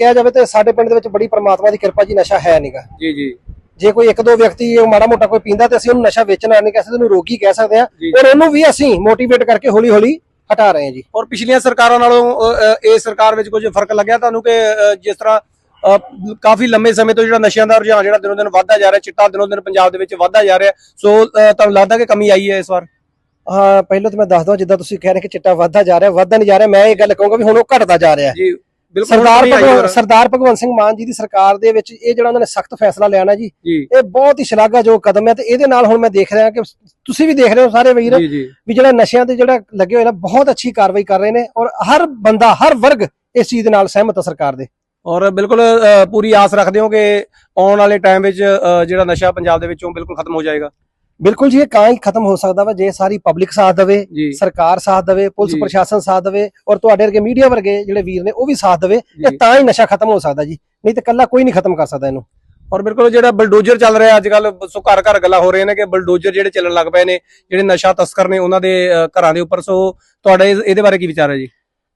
ਕਿਹਾ ਜਾਵੇ ਤੇ ਸਾਡੇ ਪਿੰਡ ਦੇ ਵਿੱਚ ਬੜੀ ਪ੍ਰਮਾਤਮਾ ਦੀ ਕਿਰਪਾ ਜੀ ਨਸ਼ਾ ਹੈ ਨਹੀਂਗਾ ਜੀ ਜੀ। ਜੇ ਕੋਈ ਇੱਕ ਦੋ ਵਿਅਕਤੀ ਉਹ ਮਾੜਾ ਮੋਟਾ ਕੋਈ ਪੀਂਦਾ ਤੇ ਅਸੀਂ ਉਹਨੂੰ ਨਸ਼ਾ ਵੇਚਣਾ ਨਹੀਂ ਕਹਿ ਸਕਦੇ ਉਹਨੂੰ ਰੋਗੀ ਕਹਿ ਸਕਦੇ ਜੀ। ਔਰ ਉਹਨੂੰ ਵੀ ਅਸੀਂ ਮੋਟੀਵੇਟ ਕਰਕੇ ਹੌਲੀ ਹੌਲੀ ਹਟਾ ਰਹੇ ਹਾਂ ਜੀ। ਔਰ ਪਿਛਲੀਆਂ ਸਰਕਾਰਾਂ ਨਾਲੋਂ ਇਹ ਸਰਕਾਰ ਵਿੱਚ ਕੁਝ ਫ਼ਰਕ ਲੱਗਿਆ ਤੁਹਾਨੂੰ ਕਿ ਜਿਸ ਤਰ੍ਹਾਂ ਕਾਫੀ ਲੰਮੇ ਸਮੇਂ ਤੋਂ ਜਿਹੜਾ ਨਸ਼ਿਆਂ ਦਾ ਰੁਝਾਨ ਜਿਹੜਾ ਦਿਨੋਂ ਦਿਨ ਵੱਧਦਾ ਜਾ ਰਿਹਾ ਚਿੱਟਾ ਦਿਨੋਂ ਦਿਨ ਪੰਜਾਬ ਦੇ ਵਿੱਚ ਵੱਧਦਾ ਜਾ ਰਿਹਾ ਸੋ ਤੁਹਾਨੂੰ ਲੱਗਦਾ ਕਿ ਕਮੀ ਆਈ ਹੈ ਇਸ ਵਾਰ? ਹਾਂ ਪਹਿਲਾਂ ਤਾਂ ਮੈਂ ਦੱਸ ਦਵਾਂ ਜਿੱਦਾਂ ਤੁਸੀਂ ਕਹਿ ਰਹੇ ਕਿ ਚਿੱਟਾ ਵੱਧਦਾ ਜਾ ਰਿਹਾ ਵੱਧਦਾ ਨਹੀਂ ਜਾ ਰਿਹਾ ਮੈਂ ਇਹ ਗੱਲ ਕਹੂੰਗਾ ਵੀ ਹੁਣ ਉਹ ਘਟਦਾ ਜਾ ਰਿਹਾ। ਜੀ। ਸਰਦਾਰ ਭਗਵੰਤ ਸਰਦਾਰ ਭਗਵੰਤ ਸਿੰਘ ਮਾਨ ਜੀ ਦੀ ਸਰਕਾਰ ਦੇ ਵਿੱਚ ਇਹ ਜਿਹੜਾ ਉਹਨਾਂ ਨੇ ਸਖਤ ਫੈਸਲਾ ਲਿਆ ਨਾ ਜੀ। ਇਹ ਬਹੁਤ ਹੀ ਸ਼ਲਾਘਾਯੋਗ ਕਦਮ ਹੈ ਤੇ ਇਹਦੇ ਨਾਲ ਹੁਣ ਮੈਂ ਦੇਖ ਰਿਹਾ ਕਿ ਤੁਸੀਂ ਵੀ ਦੇਖ ਰਹੇ ਹੋ ਸਾਰੇ ਵੀਰ ਵੀ ਜਿਹੜਾ ਨਸ਼ਿਆਂ ਤੇ ਜਿਹੜਾ ਲੱਗੇ ਹੋਏ ਨੇ ਬਹੁਤ ਅੱਛੀ ਕਾਰਵਾਈ ਕਰ ਰਹੇ ਨੇ ਔਰ ਹਰ ਬੰਦਾ ਹਰ ਵਰਗ ਇਸ ਚੀਜ਼ ਦੇ ਨਾਲ ਸਹਿਮਤ ਹੈ ਸਰਕਾਰ ਦੇ। ਔਰ ਬਿਲਕੁਲ ਪੂਰੀ ਆਸ ਰੱਖਦੇ ਹੋ ਕਿ ਆਉਣ ਵਾਲੇ ਟਾਈਮ ਵਿੱਚ ਜਿਹੜਾ ਨਸ਼ਾ ਪੰਜਾਬ ਦੇ ਵਿੱਚੋਂ ਬਿਲਕੁਲ ਖਤਮ ਹੋ ਜਾਏਗਾ। ਬਿਲਕੁਲ ਜੀ ਇਹ ਕਾਂ ਹੀ ਖਤਮ ਹੋ ਸਕਦਾ ਵਾ ਜੇ ਸਾਰੀ ਪਬਲਿਕ ਸਾਥ ਦੇਵੇ ਸਰਕਾਰ ਸਾਥ ਦੇਵੇ ਪੁਲਿਸ। ਪ੍ਰਸ਼ਾਸਨ ਸਾਥ ਦੇਵੇ ਔਰ ਤੁਹਾਡੇ ਵਰਗੇ ਮੀਡੀਆ ਵਰਗੇ ਜਿਹੜੇ ਵੀਰ ਨੇ ਉਹ ਵੀ ਸਾਥ ਦੇਵੇ। ਇਹ ਤਾਂ ਹੀ ਨਸ਼ਾ ਖਤਮ ਹੋ ਸਕਦਾ ਜੀ ਨਹੀਂ ਤੇ ਕੱਲਾ ਕੋਈ ਨਹੀਂ ਖਤਮ ਕਰ ਸਕਦਾ ਇਹਨੂੰ ਔਰ ਬਿਲਕੁਲ ਜਿਹੜਾ ਬਲਡੋਜ਼ਰ ਚੱਲ ਰਿਹਾ ਅੱਜ ਕੱਲ ਸੋ ਘਰ ਘਰ ਗੱਲਾਂ ਹੋ ਰਹੀਆਂ ਨੇ ਕਿ ਬਲਡੋਜ਼ਰ ਜਿਹੜੇ ਚੱਲਣ ਲੱਗ ਪਏ ਨੇ ਜਿਹੜੇ ਨਸ਼ਾ ਤਸਕਰ ਨੇ ਉਹਨਾਂ ਦੇ ਘਰਾਂ ਦੇ ਉੱਪਰ ਸੋ ਤੁਹਾਡੇ ਇਹਦੇ ਬਾਰੇ ਕੀ ਵਿਚਾਰ ਹੈ ਜੀ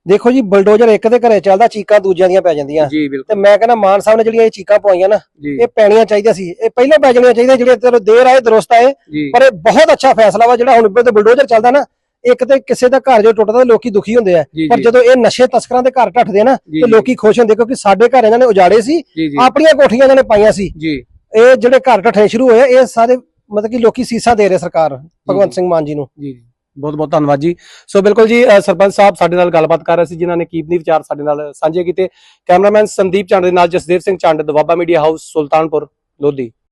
ਦੇਖੋ ਜੀ ਬਲਡੋਜ਼ਰ ਇੱਕ ਦੇ ਘਰੇ ਚੱਲਦਾ ਚੀਕਾਂ ਦੂਜਿਆਂ ਦੀਆਂ ਪੈ ਜਾਂਦੀਆਂ। ਜੀ ਬਿਲਕੁਲ। ਤੇ ਮੈਂ ਕਹਿੰਦਾ ਮਾਨ ਸਾਹਿਬ ਨੇ ਜਿਹੜੀਆਂ ਇਹ ਚੀਕਾਂ ਪਵਾਈਆਂ ਨਾ ਜੀ। ਇਹ ਪੈਣੀਆਂ ਚਾਹੀਦੀਆਂ ਸੀ। ਇਹ ਪਹਿਲਾਂ ਪੈ ਜਾਣੀਆਂ ਚਾਹੀਦੀਆਂ ਜਿਹੜੇ ਚਲੋ ਦੇਰ ਆਏ ਦਰੁਸਤ ਆਏ ਜੀ। ਪਰ ਇਹ ਬਹੁਤ ਅੱਛਾ ਫੈਸਲਾ ਵਾ ਜਿਹੜਾ ਹੁਣ ਤੇ ਬਲਡੋਜ਼ਰ ਚੱਲਦਾ ਨਾ ਇੱਕ ਤੇ ਕਿਸੇ ਦਾ ਘਰ ਜੋ ਟੁੱਟਦਾ ਤੇ ਲੋਕੀ ਦੁਖੀ ਹੁੰਦੇ ਆ। ਜੀ ਪਰ ਜੀ। ਜਦੋਂ ਇਹ ਨਸ਼ੇ ਤਸਕਰਾਂ ਦੇ ਘਰ ਆ ਨਾ ਜੀ, ਤੇ ਜੀ। ਲੋਕੀ ਖੁਸ਼ ਹੁੰਦੇ ਕਿਉਂਕਿ ਸਾਡੇ ਘਰ ਇਹਨਾਂ ਨੇ ਉਜਾੜੇ ਸੀ ਜੀ ਜੀ। ਆਪਣੀਆਂ ਕੋਠੀਆਂ ਇਹਨਾਂ ਨੇ ਪਾਈਆਂ ਸੀ। ਜੀ। ਇਹ ਜਿਹੜੇ ਘਰ ਢੱਠਣੇ ਸ਼ੁਰੂ ਹੋਏ ਆ, ਇਹ ਸਾਰੇ ਮਤਲਬ ਕਿ ਲੋਕੀ ਸੀਸਾ ਦੇ ਰਹੇ ਸਰਕਾਰ ਭਗਵੰਤ ਸਿੰਘ ਮਾਨ ਜੀ ਨੂੰ। ਜੀ। ਬਹੁਤ ਬਹੁਤ ਧੰਨਵਾਦ ਜੀ। ਸੋ ਬਿਲਕੁਲ ਜੀ ਸਰਪੰਚ ਸਾਹਿਬ ਸਾਡੇ ਨਾਲ ਗੱਲਬਾਤ ਕਰ ਰਹੇ ਸੀ, ਜਿਨ੍ਹਾਂ ਨੇ ਕੀਮਤੀ ਵਿਚਾਰ ਸਾਡੇ ਨਾਲ ਸਾਂਝੇ ਕੀਤੇ। ਕੈਮਰਾਮੈਨ ਸੰਦੀਪ ਚੰਦ ਦੇ ਨਾਲ ਜਸਦੇਵ ਸਿੰਘ ਚੰਦ ਦਵਾਬਾ ਮੀਡੀਆ ਹਾਊਸ, ਸੁਲਤਾਨਪੁਰ, ਲੋਧੀ।